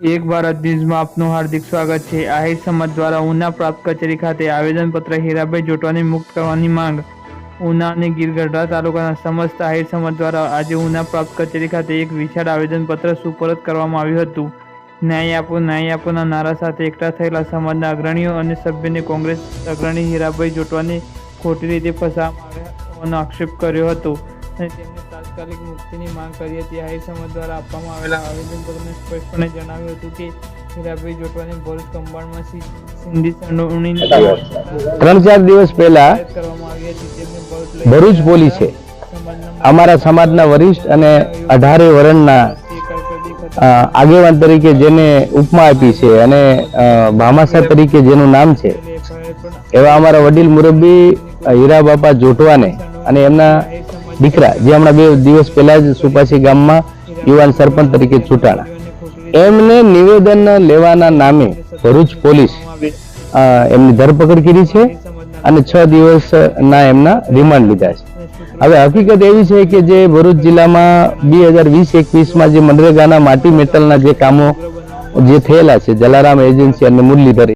એક ભારત ન્યૂઝમાં આપનું હાર્દિક સ્વાગત છે. આહિર સમાજ દ્વારા ઉના પ્રાપ્ત કચેરી ખાતે આવેદનપત્ર હીરાભાઈ જોટવાની મુક્ત કરવાની માંગ. ઉના અને ગીરગઢડા તાલુકાના સમસ્ત આહિર સમાજ દ્વારા આજે ઉના પ્રાપ્ત કચેરી ખાતે એક વિશાળ આવેદનપત્ર સુપરત કરવામાં આવ્યું હતું. ન્યાય આપો, ન્યાય આપોના નારા સાથે એકઠા થયેલા સમાજના અગ્રણીઓ અને સભ્યને કોંગ્રેસ અગ્રણી હીરાભાઈ જોટવાની ખોટી રીતે ફસાવવામાં આવ્યા આક્ષેપ કર્યો હતો અને તેમને તાત્કાલિક મુક્તિની માંગ કરી હતી. આહિર સમાજ દ્વારા આપવામાં આવેલા આવેદનપત્રમાં સ્પષ્ટપણે જણાવ્યું હતું કે હીરાભાઈ જોટવાની ભરૂચ કંબાળમાં સિંધી સંડોવણી ત્રણ ચાર દિવસ પહેલા કરવામાં આવી હતી. તેમને ભરૂચ પોલીસે અમારા સમાજના વરિષ્ઠ અને અઢારે વરણના આગેવાન તરીકે જેને ઉપમા આપી છે અને ભામાસા તરીકે જેનું નામ છે એવા અમારા વડીલ મુરબ્બી હીરા બાપા જોટવાને અને એમના દીકરા, જે હમણાં બે દિવસ પહેલા જ સુપાસી ગામમાં યુવાન સરપંચ તરીકે ચૂંટાણા. એમને નિવેદન લેવાના નામે ભરૂચ પોલીસ એમની ધરપકડ કરી છે અને છ દિવસના એમના રિમાન્ડ લીધા છે. હવે હકીકત એવી છે કે જે ભરૂચ જિલ્લામાં બે હજાર વીસ એકવીસમાં જે મનરેગાના માટી મેટલના જે કામો જે થયેલા છે, જલારામ એજન્સી અને મુરલીધર